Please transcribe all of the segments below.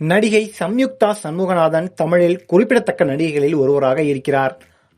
நடிகை சம்யுக்தா சண்முகநாதன் தமிழில் குறிப்பிடத்தக்க நடிகைகளில் ஒருவராக இருக்கிறார்.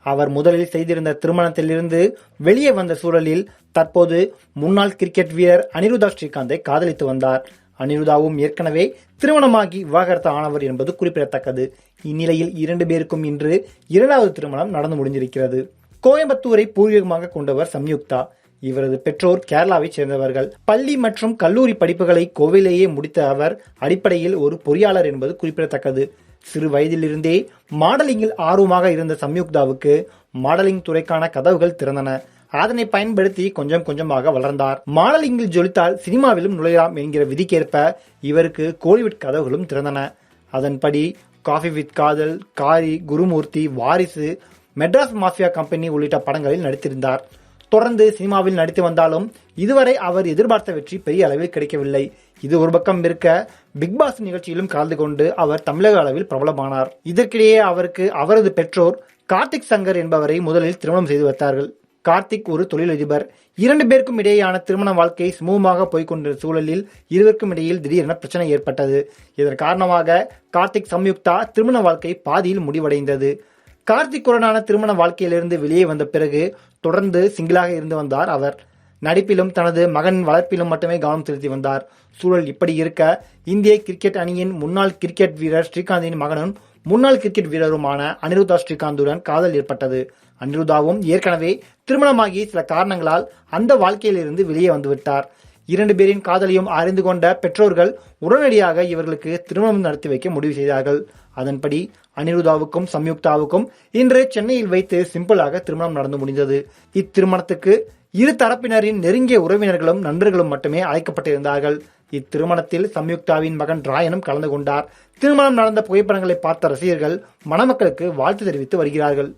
அவர் முதலில் செய்திருந்த திருமணத்திலிருந்து வெளியே வந்த சூழலில் தற்போது முன்னாள் கிரிக்கெட் வீரர் அனிருதா ஸ்ரீகாந்தை காதலித்து வந்தார். அனிருதாவும் ஏற்கனவே திருமணமாகி விவாகரத்து ஆனவர் என்பது குறிப்பிடத்தக்கது. இந்நிலையில் இரண்டு பேருக்கும் இன்று இரண்டாவது திருமணம் நடந்து முடிந்திருக்கிறது. கோயம்புத்தூரை பூர்வீகமாக கொண்டவர் சம்யுக்தா. இவரது பெற்றோர் கேரளாவைச் சேர்ந்தவர்கள். பள்ளி மற்றும் கல்லூரி படிப்புகளை கோவிலேயே முடித்த அவர் அடிப்படையில் ஒரு பொறியாளர் என்பது குறிப்பிடத்தக்கது. சிறு வயதிலிருந்தே மாடலிங்கில் ஆர்வமாக இருந்த சம்யுக்தாவுக்கு மாடலிங் துறைக்கான கதவுகள் திறந்தன. அதனை பயன்படுத்தி கொஞ்சம் கொஞ்சமாக வளர்ந்தார். மாடலிங்கில் ஜொலித்தால் சினிமாவிலும் நுழையலாம் என்கிற விதிக்கேற்ப இவருக்கு கோலிவுட் கதவுகளும் திறந்தன. அதன்படி காஃபி வித் காதல் காரி குருமூர்த்தி வாரிசு மெட்ராஸ் மாஃபியா கம்பெனி உள்ளிட்ட படங்களில் நடித்திருந்தார். தொடர்ந்து சினிமாவில் நடித்து வந்தாலும் இதுவரை அவர் எதிர்பார்த்த வெற்றி பெரிய அளவில் கிடைக்கவில்லை. இது ஒரு பக்கம் இருக்க பிக் பாஸ் நிகழ்ச்சியிலும் கலந்து கொண்டு அவர் தமிழக அளவில் பிரபலமானார். இதற்கிடையே அவருக்கு அவரது பெற்றோர் கார்த்திக் சங்கர் என்பவரை முதலில் திருமணம் செய்து வைத்தார்கள். கார்த்திக் ஒரு தொழிலதிபர். இரண்டு பேருக்கும் இடையேயான திருமண வாழ்க்கை சுமூகமாக போய்கொண்ட சூழலில் இருவருக்கும் இடையில் திடீரென பிரச்சனை ஏற்பட்டது. இதன் காரணமாக கார்த்திக் சம்யுக்தா திருமண வாழ்க்கை பாதியில் முடிவடைந்தது. கார்த்திக்குடனான திருமண வாழ்க்கையிலிருந்து வெளியே வந்த பிறகு தொடர்ந்து சிங்கிளாக இருந்து வந்தார் அவர். நடிப்பிலும் தனது மகன் வளர்ப்பிலும் மட்டுமே கவனம் செலுத்தி வந்தார். சூழல் இப்படி இருக்க இந்திய கிரிக்கெட் அணியின் முன்னாள் கிரிக்கெட் வீரர் ஸ்ரீகாந்தின் மகனும் முன்னாள் கிரிக்கெட் வீரருமான அனிருதா ஸ்ரீகாந்துடன் காதல் ஏற்பட்டது. அனிருதாவும் ஏற்கனவே திருமணமாகி சில காரணங்களால் அந்த வாழ்க்கையிலிருந்து வெளியே வந்துவிட்டார். இரண்டு பேரின் காதலையும் அறிந்து கொண்ட பெற்றோர்கள் உடனடியாக இவர்களுக்கு திருமணம் நடத்தி வைக்க முடிவு செய்தார்கள். அதன்படி அனிருதாவுக்கும் சம்யுக்தாவுக்கும் இன்று சென்னையில் வைத்து சிம்பிளாக திருமணம் நடந்து முடிந்தது. இத்திருமணத்துக்கு இரு தரப்பினரின் நெருங்கிய உறவினர்களும் நண்பர்களும் மட்டுமே அழைக்கப்பட்டிருந்தார்கள். இத்திருமணத்தில் சம்யுக்தாவின் மகன் ராயனும் கலந்து கொண்டார். திருமணம் நடந்த புகைப்படங்களை பார்த்த ரசிகர்கள் மணமக்களுக்கு வாழ்த்து தெரிவித்து வருகிறார்கள்.